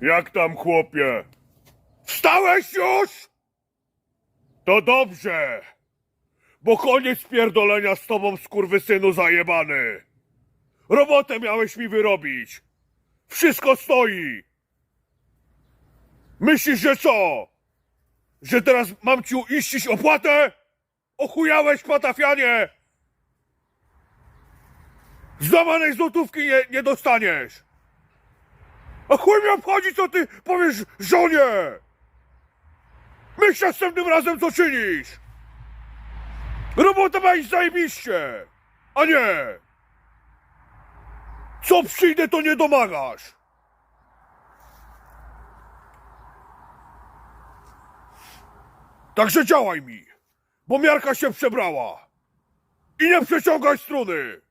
Jak tam, chłopie? Wstałeś już? To dobrze. Bo koniec pierdolenia z tobą, skurwysynu zajebany. Robotę miałeś mi wyrobić. Wszystko stoi. Myślisz, że co? Że teraz mam ci uiścić opłatę? Ochujałeś, patafianie! Złamanej złotówki nie, nie dostaniesz! A chuj mnie obchodzi, co ty powiesz żonie! Myśl następnym razem, co czynisz! Robota ma iść zajebiście! A nie! Co przyjdę, to nie domagasz! Także działaj mi, bo miarka się przebrała! I nie przeciągaj struny!